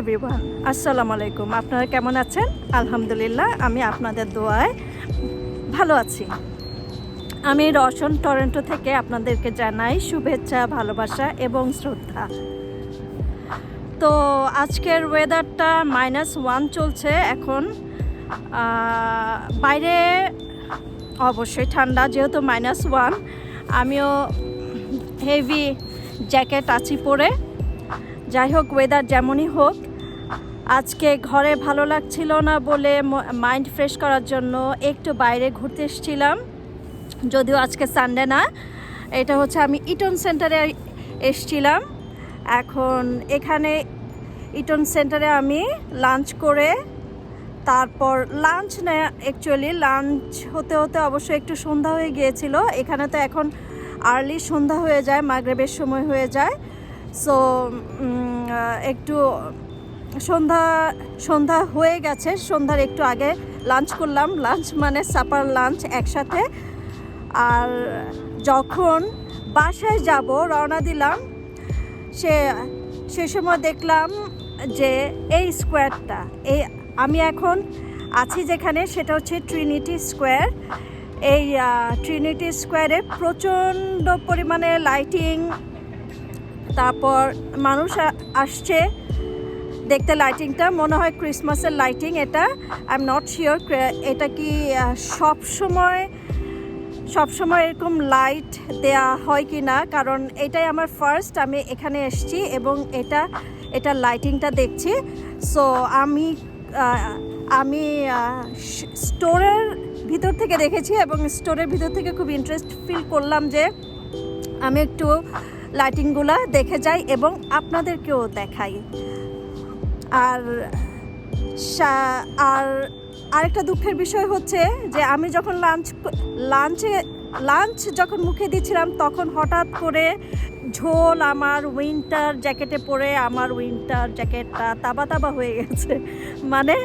Everyone আসসালামু আলাইকুম আপনারা কেমন আছেন আলহামদুলিল্লাহ আমি আপনাদের দোয়ায় ভালো আছি আমি রশন টরেন্টো থেকে আপনাদেরকে জানাই শুভেচ্ছা ভালোবাসা এবং শ্রদ্ধা তো আজকের ওয়েদারটা মাইনাস ওয়ান চলছে এখন বাইরে অবশ্যই ঠান্ডা যেহেতু মাইনাস ওয়ান আমিও হেভি জ্যাকেট আছি পরে যাই হোক ওয়েদার যেমনই হোক আজকে ঘরে ভালো লাগছিল না বলে মাইন্ড ফ্রেশ করার জন্য একটু বাইরে ঘুরতে এসেছিলাম। যদিও আজকে সানডে না, এটা হচ্ছে আমি ইটন সেন্টারে এসছিলাম। এখন এখানে ইটন সেন্টারে আমি লাঞ্চ করে, তারপর লাঞ্চ না অ্যাকচুয়ালি লাঞ্চ হতে হতে অবশ্যই একটু সন্ধ্যা হয়ে গিয়েছিল। এখানে তো এখন আর্লি সন্ধ্যা হয়ে যায়, মাগরেবের সময় হয়ে যায়। সো একটু সন্ধ্যা সন্ধ্যা হয়ে গেছে। সন্ধ্যার একটু আগে লাঞ্চ করলাম। লাঞ্চ মানে সাপার লাঞ্চ একসাথে। আর যখন বাসায় যাব, রওনা দিলাম, সে সে সময় দেখলাম যে এই স্কোয়ারটা এই আমি এখন আছি যেখানে, সেটা হচ্ছে ট্রিনিটি স্কোয়ার এই ট্রিনিটি স্কোয়ারে প্রচণ্ড পরিমাণে লাইটিং তারপর মানুষ আসছে। দেখতে লাইটিংটা মনে হয় ক্রিসমাসের লাইটিং এটা। আই এম নট শিওর এটা কি সব সময় সব সময় এরকম লাইট দেয়া হয় কি না? কারণ এটাই আমার ফার্স্ট আমি এখানে এসেছি এবং এটা এটা লাইটিংটা দেখছি। সো আমি আমি স্টোরের ভিতর থেকে দেখেছি এবং স্টোরের ভিতর থেকে খুব ইন্টারেস্ট ফিল করলাম যে, আমি একটু লাইটিংগুলো দেখে যাই এবং আপনাদেরকেও দেখাই। আর আর আরেকটা দুঃখের বিষয় হচ্ছে যে আমি যখন লাঞ্চ লাঞ্চে লাঞ্চ যখন মুখে দিচ্ছিলাম তখন হঠাৎ করে ঝোল আমার উইন্টার জ্যাকেটে পরে আমার উইন্টার জ্যাকেটটা তাবা তাবা হয়ে গেছে। মানে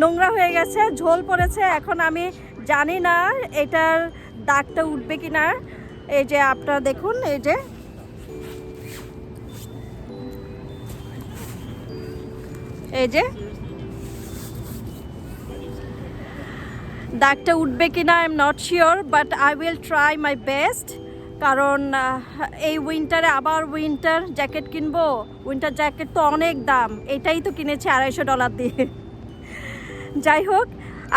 নোংরা হয়ে গেছে, ঝোল পড়েছে, এখন আমি জানি না এটার দাগটা উঠবে কি না এই যে আপনারা দেখুন, এই যে এই যে। দাগটা উঠবে কি না I am not sure but I will try my best কারণ এই উইন্টারে আবার উইন্টার জ্যাকেট কিনবো। উইন্টার জ্যাকেট তো অনেক দাম, এটাই তো কিনেছি আড়াইশো ডলার দিয়ে। যাই হোক,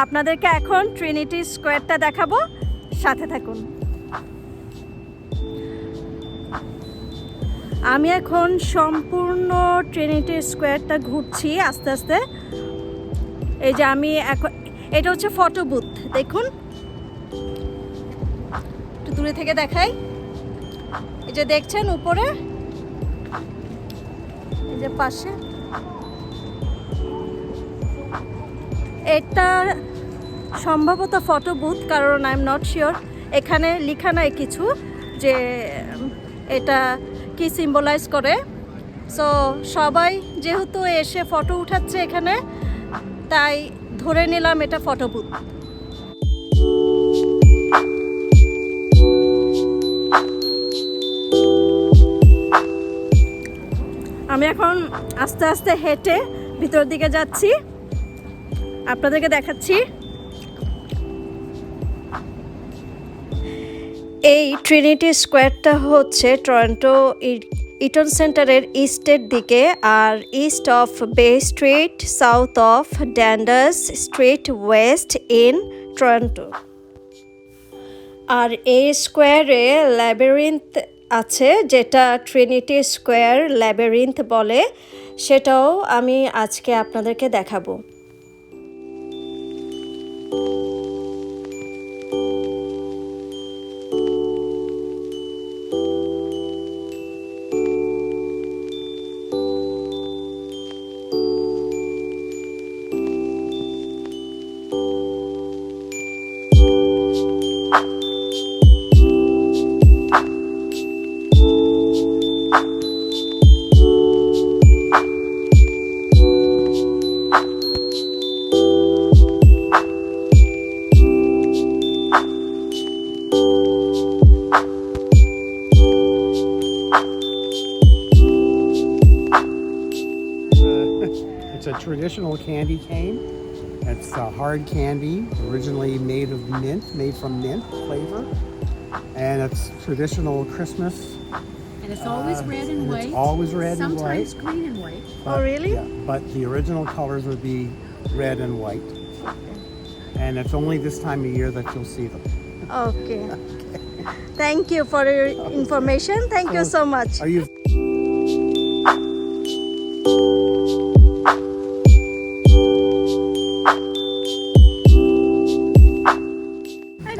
আপনাদেরকে এখন ট্রিনিটি স্কোয়ারটা দেখাবো, সাথে থাকুন। আমি এখন সম্পূর্ণ ট্রিনিটি স্কোয়ারটা ঘুরছি আস্তে আস্তে। এই যে আমি এখন এটা হচ্ছে ফটো বুথ দেখুন। একটু দূরে থেকে দেখাই। এই যে দেখছেন উপরে? এই যে পাশে। এটা সম্ভবত ফটো বুথ কারণ আই এম নট শিওর এখানে লেখা নাই কিছু যে এটা কি সিম্বলাইজ করে? সো সবাই যেহেতু এসে ফটো উঠাচ্ছে এখানে, তাই ধরে নিলাম এটা ফটো বুথ আমি এখন আস্তে আস্তে হেঁটে ভিতর দিকে যাচ্ছি। আপনাদেরকে দেখাচ্ছি। এই ট্রিনিটি স্কোয়ারটা হচ্ছে টরন্টো ইটন সেন্টারের ইস্টের দিকে আর east of Bay Street south of Dundas Street west in Toronto আর এই স্কোয়ারে ল্যাবেরিন্থ আছে, যেটা ট্রিনিটি স্কোয়ার ল্যাবেরিন্থ বলে, সেটাও আমি আজকে আপনাদেরকে দেখাবো। Traditional candy cane. It's uh, hard candy, originally made of mint, made from mint flavor. And it's traditional Christmas. And it's always Uh, red and and it's white. always red and Sometimes white. green and white. Oh, really? Yeah, but the original colors would be red and white. And it's only this time of year that you'll see them. Okay. Thank you for your information. Thank you so much. Are you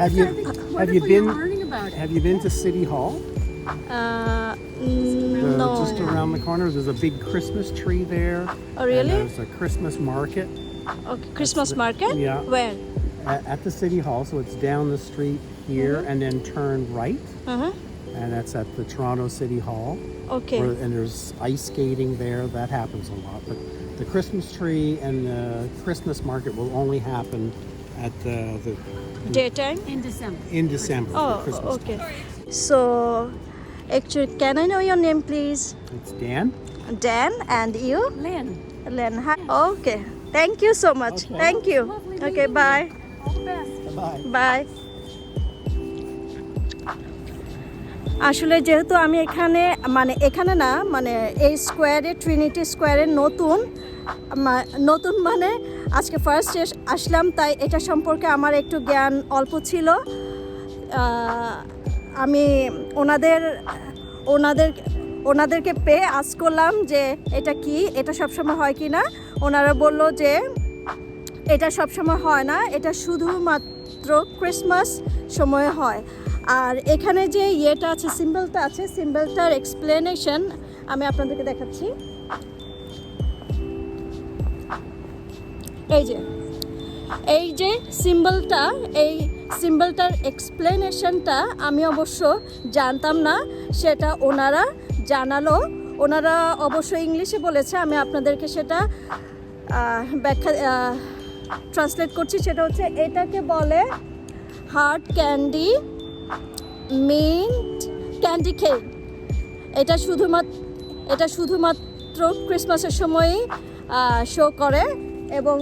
Have you- have you been- learning about it. have you been to City Hall? Uh, The- no. Just around the corner, there's a big Christmas tree there. Oh, really? And there's a Christmas market Okay, Christmas market? yeah. Where? at, at the City Hall. So it's down the street here and then turn right. Uh-huh. And that's at the Toronto City Hall. Okay. Where, and there's ice skating there. That happens a lot. But the Christmas tree and the Christmas market will only happen at uh, the, the Daytime? In December. in December. Oh, Christmas. okay. So, actually, can I know your name, please? It's Dan. Dan, and you? Lynn, Len. Hi. Okay. Thank you so much. Okay. Thank you. Lovely Okay, Bye. you. bye. all the best. Bye. Bye আসলে যেহেতু আমি এখানে মানে এখানে না মানে এই স্কোয়ারে ট্রিনিটি স্কোয়ারে নতুন নতুন মানে আজকে ফার্স্ট আসলাম, তাই এটা সম্পর্কে আমার একটু জ্ঞান অল্প ছিল। আমি ওনাদের ওনাদের, ওনাদেরকে পেয়ে আজ করলাম যে এটা কি, এটা সবসময় হয় কি না? ওনারা বলল যে এটা সবসময় হয় না, এটা শুধুমাত্র ক্রিসমাস সময়ে হয়। আর এখানে যে ইয়েটা আছে, সিম্বলটা আছে, সিম্বলটার এক্সপ্লেনেশন আমি আপনাদেরকে দেখাচ্ছি। এই যে এই যে সিম্বলটা, এই সিম্বলটার এক্সপ্লেনেশনটা আমি অবশ্য জানতাম না, সেটা ওনারা জানালো। ওনারা অবশ্য ইংলিশে বলেছে, আমি আপনাদেরকে সেটা ব্যাখ্যা ট্রান্সলেট করছি। সেটা হচ্ছে, এটাকে বলে heart candy mint candy cake. এটা শুধুমাত্র এটা শুধুমাত্র ক্রিসমাসের সময়ই শো করে এবং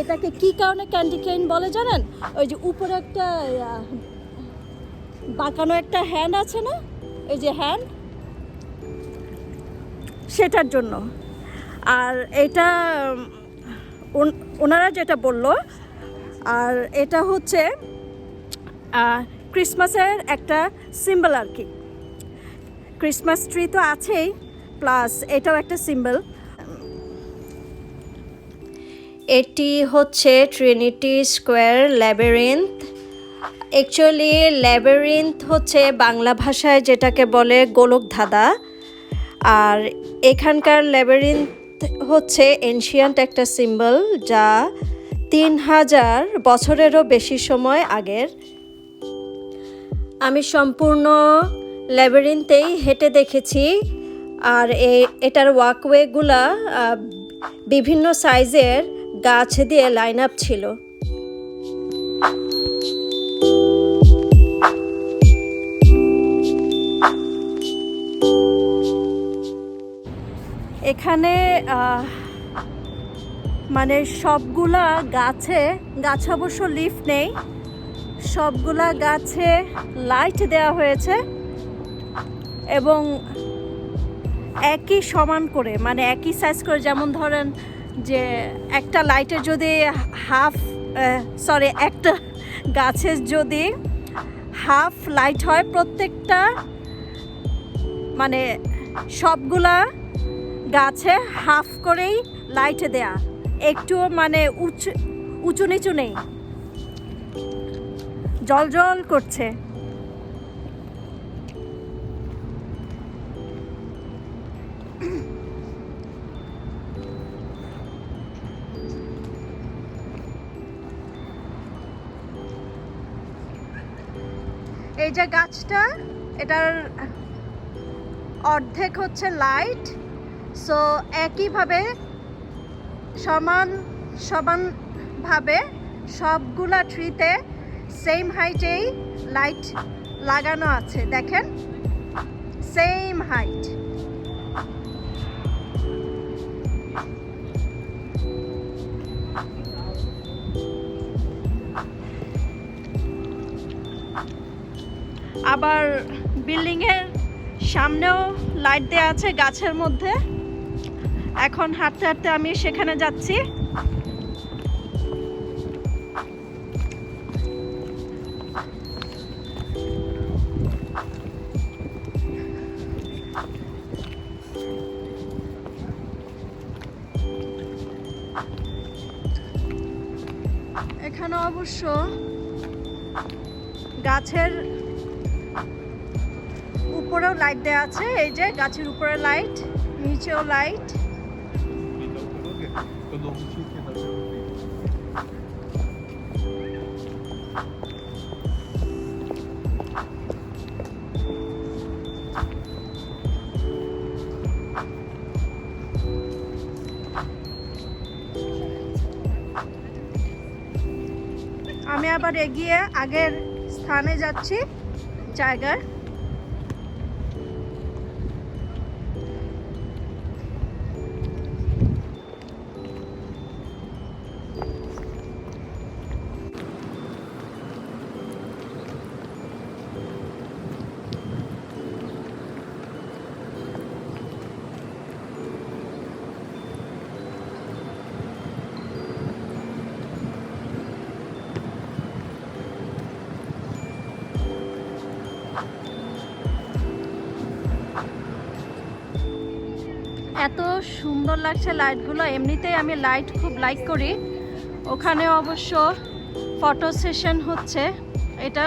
এটাকে কি কারণে ক্যান্ডি কেন বলে জানেন? ওই যে উপরে একটা বাঁকানো একটা হ্যান্ড আছে না? এই যে হ্যান্ড সেটার জন্য। আর এটা ওনারা যেটা বলল, আর এটা হচ্ছে ক্রিসমাসের একটা সিম্বল আর কি। ক্রিসমাস ট্রি তো আছেই প্লাস এটাও একটা সিম্বল এটি হচ্ছে Trinity Square labyrinth actually labyrinth হচ্ছে বাংলা ভাষায় যেটাকে বলে গোলক ধাঁধা আর এখানকার ল্যাবেরিন্থ হচ্ছে এনশিয়ান্ট একটা সিম্বল যা তিন হাজার বছরেরও বেশি সময় আগের। আমি সম্পূর্ণ ল্যাবেরিনতেই হেঁটে দেখেছি, আর এ- এটার ওয়াকওয়েগুলা বিভিন্ন সাইজের গাছ দিয়ে লাইন আপ ছিল। এখানে মানে সবগুলা গাছে, গাছ অবশ্য লিফ নেই। সবগুলা গাছে লাইট দেওয়া হয়েছে এবং একই সমান করে মানে একই সাইজ করে, যেমন ধরেন যে একটা লাইটের যদি হাফ সরি একটা গাছের যদি হাফ লাইট হয়, প্রত্যেকটা মানে সবগুলা গাছে হাফ করেই লাইট দেয়া। একটু মানে উঁচু উঁচু নিচু নেই। জল জল করছে। এই যে গাছটা, এটার অর্ধেক হচ্ছে লাইট সো একইভাবে সমান সমানভাবে সবগুলা ট্রিতে সেম হাইটেই লাইট লাগানো আছে, দেখেন? সেম হাইট আবার বিল্ডিংয়ের সামনেও লাইট দেওয়া আছে গাছের মধ্যে। এখন হাঁটতে হাঁটতে আমি সেখানে যাচ্ছি। এখানে অবশ্য গাছের উপরেও লাইট দেওয়া আছে। এই যে গাছের উপরে লাইট নিচেও লাইট আমি আবার এগিয়ে আগের স্থানে যাচ্ছি জায়গায় এত সুন্দর লাগছে লাইটগুলো এমনিতেই আমি লাইট খুব লাইক করি। ওখানে অবশ্য ফটো সেশন হচ্ছে। এটা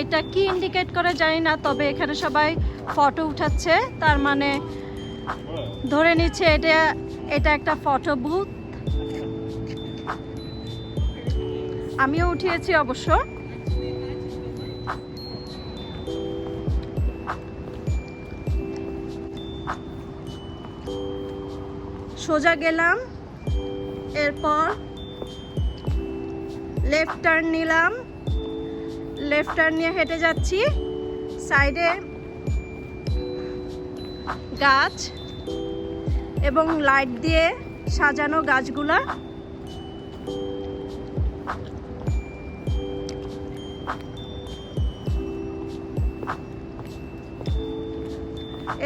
এটা কি ইন্ডিকেট করে জানি না, তবে এখানে সবাই ফটো উঠাচ্ছে। তার মানে ধরে নিচ্ছে এটা এটা একটা ফটো বুথ আমিও উঠিয়েছি অবশ্য। সোজা গেলাম, এরপর লেফট টার্ন নিলাম লেফট টার্ন নিয়ে হেঁটে যাচ্ছি। সাইডে গাছ এবং লাইট দিয়ে সাজানো গাছগুলা।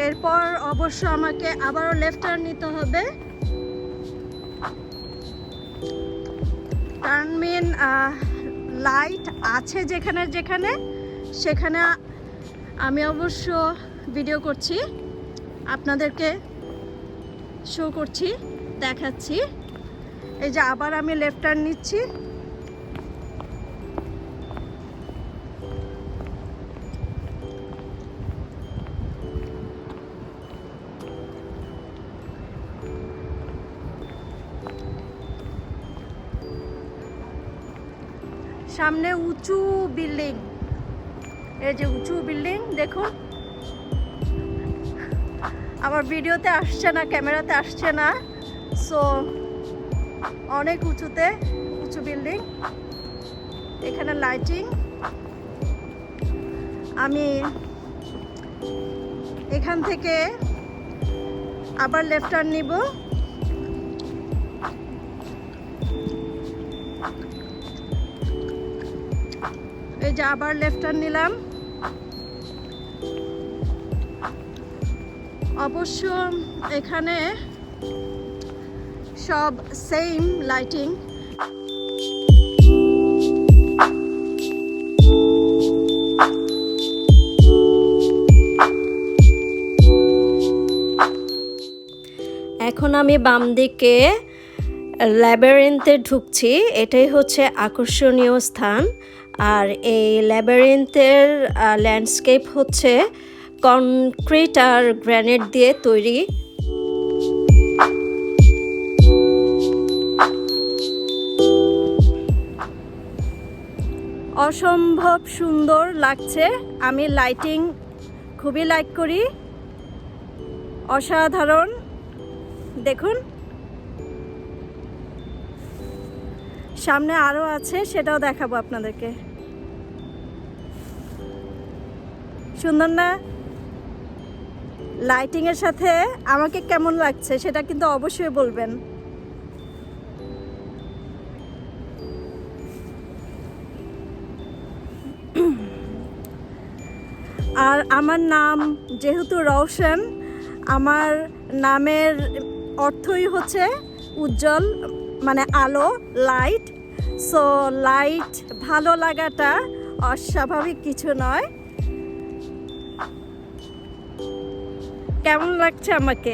এরপর অবশ্য আমাকে আবারও লেফট টার্ন নিতে হবে। মিন লাইট আছে যেখানে যেখানে, সেখানে আমি অবশ্য ভিডিও করছি, আপনাদেরকে শো করছি, দেখাচ্ছি। এই যে আবার আমি লেফট টার্ন নিচ্ছি। সামনে উঁচু বিল্ডিং। এই যে উঁচু বিল্ডিং, দেখুন। আমার ভিডিওতে আসছে না, ক্যামেরাতে আসছে না। সো অনেক উঁচুতে উঁচু বিল্ডিং। এখানে লাইটিং। আমি এখান থেকে আবার লেফট টার্ন নিব। এই যে আবার লেফট টার্ন নিলাম। অবশ্য এখানে সব সেম লাইটিং এখন আমি বাম দিকে ল্যাবারেন্থে ঢুকছি। এটাই হচ্ছে আকর্ষণীয় স্থান। আর এই ল্যাবারেন্থের ল্যান্ডস্কেপ হচ্ছে কনক্রিট আর গ্রানাইট দিয়ে তৈরি। অসম্ভব সুন্দর লাগছে। আমি লাইটিং খুবই লাইক করি। অসাধারণ। দেখুন। সামনে আরও আছে, সেটাও দেখাবো আপনাদেরকে। সুন্দর না? লাইটিংয়ের সাথে আমাকে কেমন লাগছে সেটা কিন্তু অবশ্যই বলবেন। আর আমার নাম যেহেতু রওশন, আমার নামের অর্থই হচ্ছে উজ্জ্বল মানে আলো লাইট সো লাইট ভালো লাগাটা অস্বাভাবিক কিছু নয়। কেমন লাগছে আমাকে?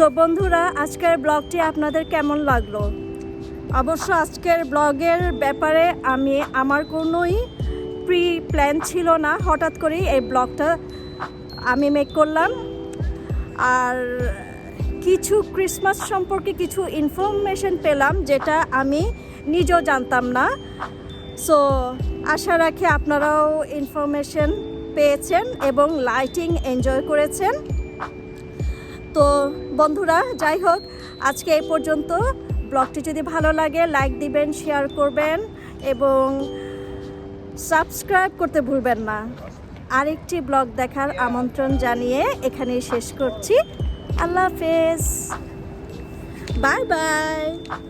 তো বন্ধুরা, আজকের ব্লগটি আপনাদের কেমন লাগল? অবশ্য আজকের ব্লগের ব্যাপারে আমি, আমার কোনোই প্রি প্ল্যান ছিল না। হঠাৎ করেই এই ব্লগটা আমি মেক করলাম। আর কিছু ক্রিসমাস সম্পর্কে কিছু ইনফরমেশন পেলাম, যেটা আমি নিজেও জানতাম না। সো আশা রাখি আপনারাও ইনফরমেশন পেয়েছেন এবং লাইটিং এনজয় করেছেন। তো বন্ধুরা, যাই হোক, আজকে এই পর্যন্ত। ব্লগটি যদি ভালো লাগে, লাইক দিবেন, শেয়ার করবেন এবং সাবস্ক্রাইব করতে ভুলবেন না। আরেকটি ব্লগ দেখার আমন্ত্রণ জানিয়ে এখানেই শেষ করছি। আল্লাহ হাফেজ। Bye bye.